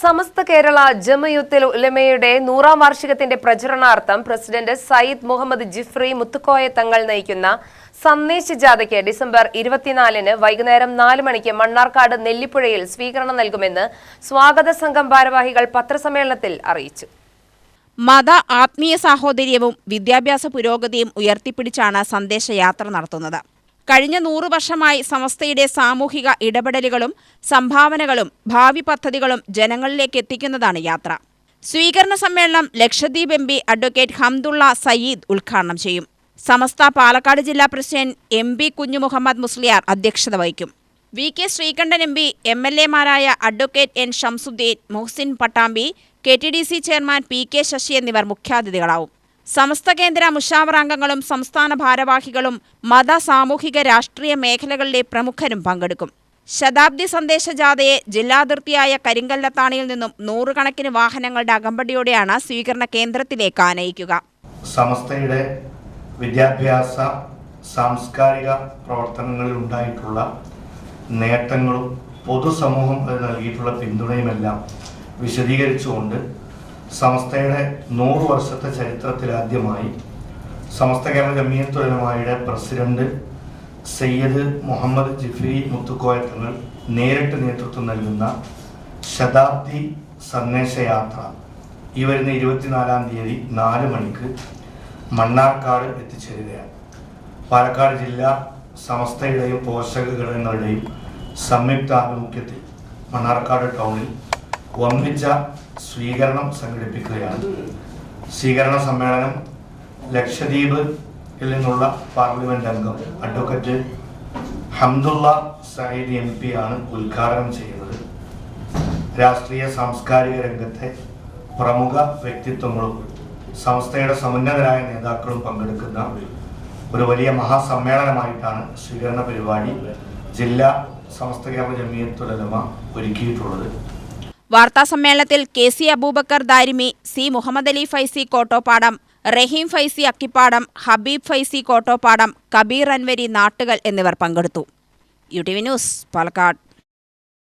സമസ്ത കേരള ജമയുത്തിൽ ഉലമയുടെ നൂറാം വാർഷികത്തിന്റെ പ്രചരണാർത്ഥം പ്രസിഡന്റ് സയ്യിദ് മുഹമ്മദ് ജിഫ്രി മുത്തുക്കോയ തങ്ങൾ നയിക്കുന്ന സന്ദേശ ജാഥയ്ക്ക് ഡിസംബർ ഇരുപത്തിനാലിന് വൈകുന്നേരം നാല് മണിക്ക് മണ്ണാർക്കാട് നെല്ലിപ്പുഴയിൽ സ്വീകരണം നൽകുമെന്ന് സ്വാഗത സംഘം ഭാരവാഹികൾ പത്രസമ്മേളനത്തിൽ അറിയിച്ചു. മത ആത്മീയ സാഹോദര്യവും വിദ്യാഭ്യാസ പുരോഗതിയും ഉയർത്തിപ്പിടിച്ചാണ് സന്ദേശയാത്ര നടത്തുന്നത്. കഴിഞ്ഞ നൂറു വർഷമായി സമസ്തയുടെ സാമൂഹിക ഇടപെടലുകളും സംഭാവനകളും ഭാവി പദ്ധതികളും ജനങ്ങളിലേക്ക് എത്തിക്കുന്നതാണ് യാത്ര. സ്വീകരണ സമ്മേളനം Lakshadweep M P advocate Hamdulla Sayeed ഉദ്ഘാടനം ചെയ്യും. സമസ്ത പാലക്കാട് ജില്ലാ president M P Kunhumuhammad Musliyar അധ്യക്ഷത വഹിക്കും. V K Sreekandan M P M L എമാരായ advocate N Shamsuddin Muhsin Pattambi K T D C chairman P K Sasi എന്നിവർ മുഖ്യാതിഥികളാവും. സമസ്ത കേന്ദ്ര മുഷാവർ അംഗങ്ങളും സംസ്ഥാന ഭാരവാഹികളും മത സാമൂഹിക രാഷ്ട്രീയ മേഖലകളിലെ പ്രമുഖരും പങ്കെടുക്കും. ശതാബ്ദി സന്ദേശ ജാഥയെ ജില്ലാതിർത്തിയായ കരിങ്കല്ലത്താണിയിൽ നിന്നും നൂറുകണക്കിന് വാഹനങ്ങളുടെ അകമ്പടിയോടെയാണ് സ്വീകരണ കേന്ദ്രത്തിലേക്ക് ആനയിക്കുക. സമസ്തയുടെ വിദ്യാഭ്യാസ സാംസ്കാരിക പ്രവർത്തനങ്ങളിൽ ഉണ്ടായിട്ടുള്ള നേട്ടങ്ങളും പൊതുസമൂഹം നൽകിയിട്ടുള്ള പിന്തുണയുമെല്ലാം വിശദീകരിച്ചുകൊണ്ട് സമസ്തയുടെ നൂറ് വർഷത്തെ ചരിത്രത്തിലാദ്യമായി സമസ്ത കേരള ജമിയത്തുലമായുടെ പ്രസിഡന്റ് സയ്യദ് മുഹമ്മദ് ജിഫ്രി മുത്തുക്കോയ തങ്ങൾ നേരിട്ട് നേതൃത്വം നൽകുന്ന ശതാബ്ദി സന്ദേശയാത്ര. ഈ വരുന്ന ഇരുപത്തിനാലാം തീയതി നാല് മണിക്ക് മണ്ണാർക്കാട് എത്തിച്ചേരുകയാണ്. പാലക്കാട് ജില്ല സമസ്തയുടെയും പോഷക ഘടകങ്ങളുടെയും സംയുക്ത ആഭിമുഖ്യത്തിൽ മണ്ണാർക്കാട് ടൗണിൽ വമ്പിച്ച സ്വീകരണം സംഘടിപ്പിക്കുകയാണ്. സ്വീകരണ സമ്മേളനം ലക്ഷദ്വീപിൽ നിന്നുള്ള പാർലമെന്റ് അംഗം advocate Hamdulla Sayeed M P ആണ് ഉദ്ഘാടനം ചെയ്യുന്നത്. രാഷ്ട്രീയ സാംസ്കാരിക രംഗത്തെ പ്രമുഖ വ്യക്തിത്വങ്ങളും സംസ്ഥയുടെ സമുന്നതരായ നേതാക്കളും പങ്കെടുക്കുന്ന ഒരു വലിയ മഹാസമ്മേളനമായിട്ടാണ് സ്വീകരണ പരിപാടി ജില്ലാ സമസ്ത കേരള ജമിയത്തുലമ ഒരുക്കിയിട്ടുള്ളത്. വാർത്താ സമ്മേളനത്തിൽ K C Aboobacker Darimi C Muhammad Ali Faizy Kottopadam Raheem Faizy Akkippadam Habeeb Faizy Kottopadam Kabeer Anwari Nattukal എന്നിവർ പങ്കെടുത്തു. U T V news Palakkad.